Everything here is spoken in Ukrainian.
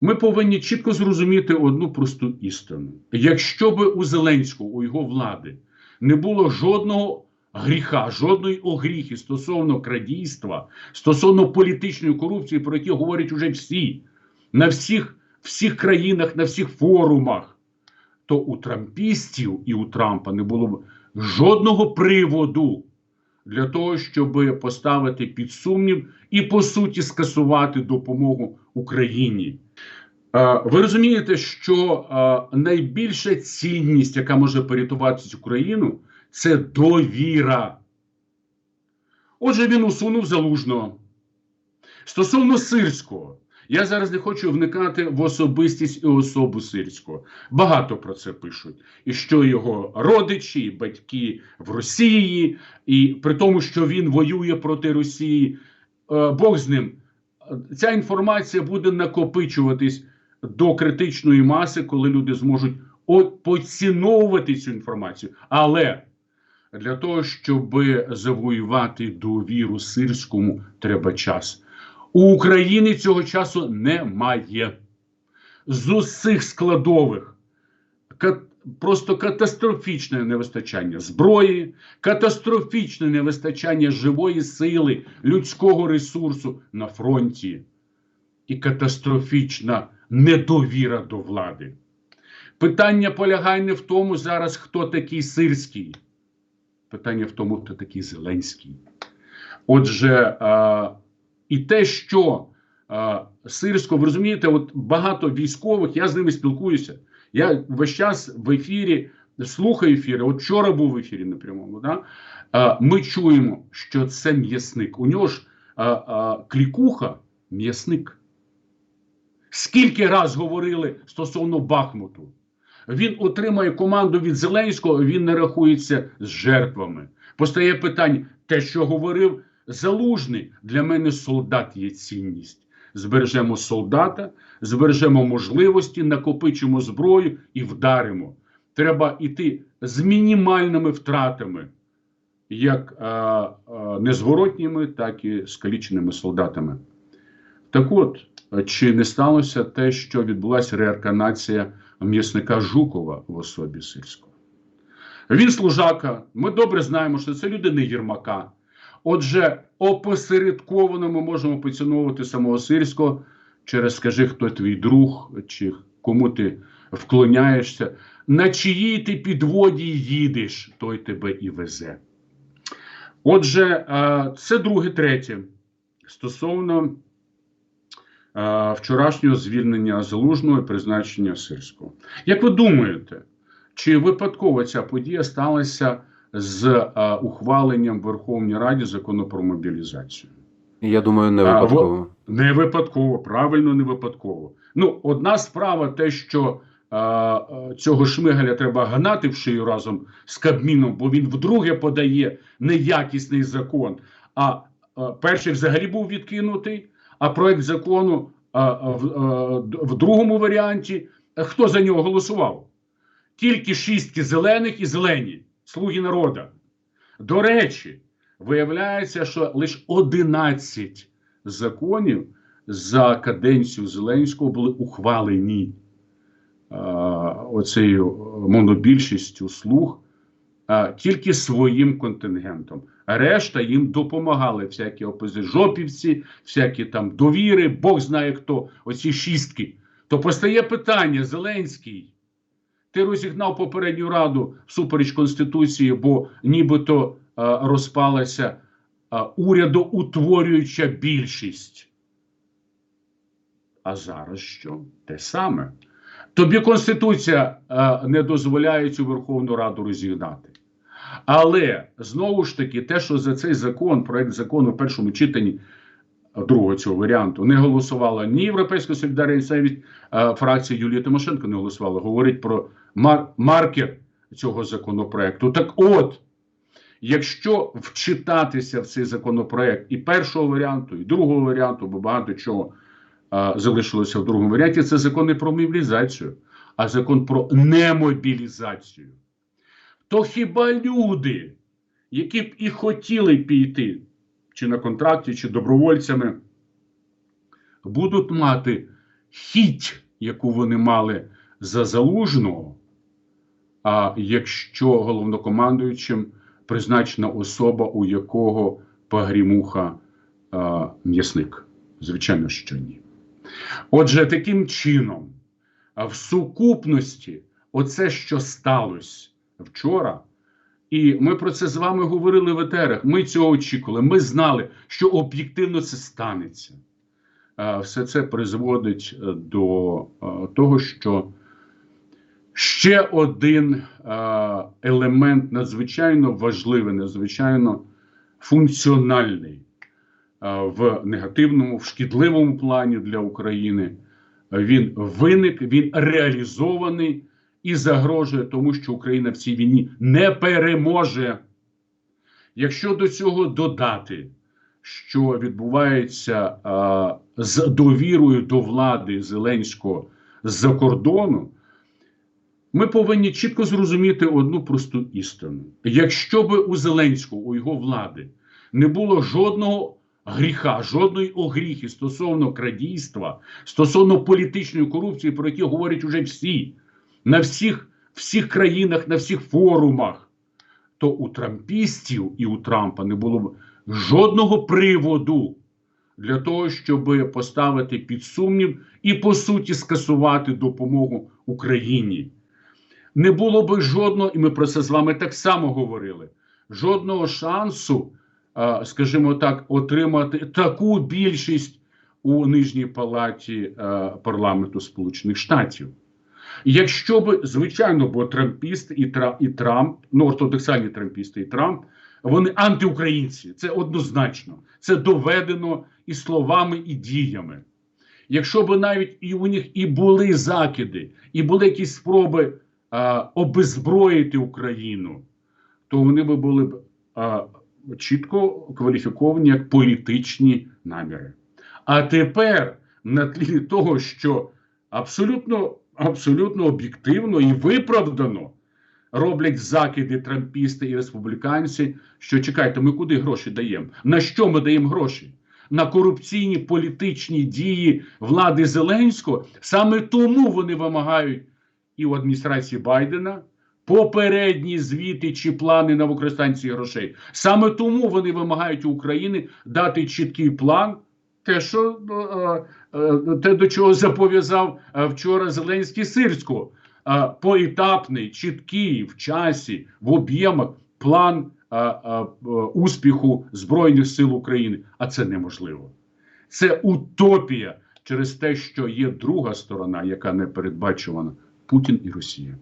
Ми повинні чітко зрозуміти одну просту істину: якщо би у Зеленського, у його влади, не було жодного гріха, жодної огріхи стосовно крадійства, стосовно політичної корупції, про які говорять уже всі на всіх, всіх країнах, на всіх форумах, то у трампістів і у Трампа не було б жодного приводу для того, щоб поставити під сумнів і по суті скасувати допомогу Україні. Е, Ви розумієте, що е, найбільша цінність, яка може порятувати цю країну, це довіра. Отже, він усунув залужного. Стосовно сирського, я зараз не хочу вникати в особистість і особу сирського. Багато про це пишуть. І що його родичі, і батьки в Росії, і при тому, що він воює проти Росії, е, Бог з ним. Ця інформація буде накопичуватись до критичної маси, коли люди зможуть поціновувати цю інформацію. Але для того, щоб завоювати довіру сирському, треба час. У України цього часу немає. З усіх складових просто катастрофічне невистачання зброї, катастрофічне невистачання живої сили, людського ресурсу на фронті і катастрофічна недовіра до влади. Питання полягає не в тому зараз, хто такий сирський. Питання в тому, хто такий Зеленський. Отже, і те, що а, сирсько, ви розумієте, от багато військових, я з ними спілкуюся. Я весь час в ефірі слухаю ефіри. От вчора був в ефірі на прямому. Да? А, ми чуємо, що це м'ясник. У нього ж а, а, клікуха м'ясник. Скільки раз говорили стосовно Бахмуту? Він отримає команду від Зеленського, він не рахується з жертвами. Постає питання: те, що говорив Залужний, для мене солдат є цінність. Збережемо солдата, збережемо можливості, накопичимо зброю і вдаримо. Треба йти з мінімальними втратами, як а, а, незворотніми, так і скаліченими солдатами. Так от, чи не сталося те, що відбулася реарканація м'ясника Жукова в особі сільського? Він служака. Ми добре знаємо, що це людина Єрмака. Отже, опосередковано ми можемо поціновувати самого сирського через скажи, хто твій друг, чи кому ти вклоняєшся, на чиїй ти підводі їдеш, той тебе і везе. Отже, це друге, третє. Стосовно вчорашнього звільнення залужного і призначення сирського. Як ви думаєте, чи випадково ця подія сталася з е, ухваленням в Верховній Раді закону про мобілізацію? Я думаю, не А, випадково. Не випадково, правильно, не випадково. Ну, одна справа, те, що а, а, цього шмигаля треба гнати в шию разом з Кабміном, бо він вдруге подає неякісний закон. А, а перший взагалі був відкинутий, а проект закону а, а, в, а, в другому варіанті. Хто за нього голосував? Тільки шістки зелених і зелені, слуги народа. До речі, виявляється, що лише 11 законів за каденцію Зеленського були ухвалені а, оцею монобільшістю слуг а, тільки своїм контингентом. Решта їм допомагали всякі опозижопівці, всякі там довіри, Бог знає хто, оці шістки. То постає питання: Зеленський. Ти розігнав попередню раду всупереч Конституції, бо нібито а, розпалася а, урядоутворююча більшість. А зараз що? Те саме. Тобі Конституція а, не дозволяє цю Верховну Раду розігнати. Але знову ж таки, те, що за цей закон, проект закону в першому читанні другого цього варіанту, не голосувала ні Європейська солідарність, навіть а, фракція Юлії Тимошенко не голосувала. Говорить про мар- маркер цього законопроекту. Так от, якщо вчитатися в цей законопроект і першого варіанту, і другого варіанту, бо багато чого а, залишилося в другому варіанті, це закон не про мобілізацію, а закон про немобілізацію. То хіба люди, які б і хотіли піти, чи на контракті, чи добровольцями, будуть мати хіть, яку вони мали за залужного. А якщо головнокомандуючим призначена особа, у якого погрімуха а, м'ясник? Звичайно, що ні. Отже, таким чином, в сукупності, оце, що сталося вчора, і ми про це з вами говорили в етерах. Ми цього очікували. Ми знали, що об'єктивно це станеться. Все це призводить е, до е, того, що ще один е, елемент надзвичайно важливий, надзвичайно функціональний е, в негативному, в шкідливому плані для України. Е, Він виник, він реалізований і загрожує тому, що Україна в цій війні не переможе. Якщо до цього додати, що відбувається а, з довірою до влади Зеленського з-за кордону, ми повинні чітко зрозуміти одну просту істину: якщо би у Зеленського, у його влади, не було жодного гріха, жодної огріхи стосовно крадійства, стосовно політичної корупції, про які говорять уже всі на всіх, всіх країнах, на всіх форумах, то у трампістів і у Трампа не було б жодного приводу для того, щоб поставити під сумнів і по суті скасувати допомогу Україні. Не було би жодного, і ми про це з вами так само говорили. Жодного шансу, скажімо так, отримати таку більшість у нижній палаті парламенту Сполучених Штатів. Якщо б, звичайно, бо трампісти і, Тра, і Трамп, ну ортодоксальні трампісти і Трамп, вони антиукраїнці. Це однозначно. Це доведено і словами, і діями. Якщо б навіть і у них і були закиди, і були якісь спроби а, обезброїти Україну, то вони б були б а, чітко кваліфіковані як політичні наміри. А тепер, на тлі того, що абсолютно, абсолютно об'єктивно і виправдано роблять закиди трампісти і республіканці, що чекайте, ми куди гроші даємо? На що ми даємо гроші? На корупційні політичні дії влади Зеленського. Саме тому вони вимагають і у адміністрації Байдена попередні звіти чи плани на використання цих грошей. Саме тому вони вимагають у України дати чіткий план. Те, що е, е, те, до чого запов'язав е, вчора Зеленський Сирського, е, поетапний, чіткий в часі, в об'ємах план е, успіху Збройних сил України. А це неможливо. Це утопія через те, що є друга сторона, яка не передбачувана Путін і Росія.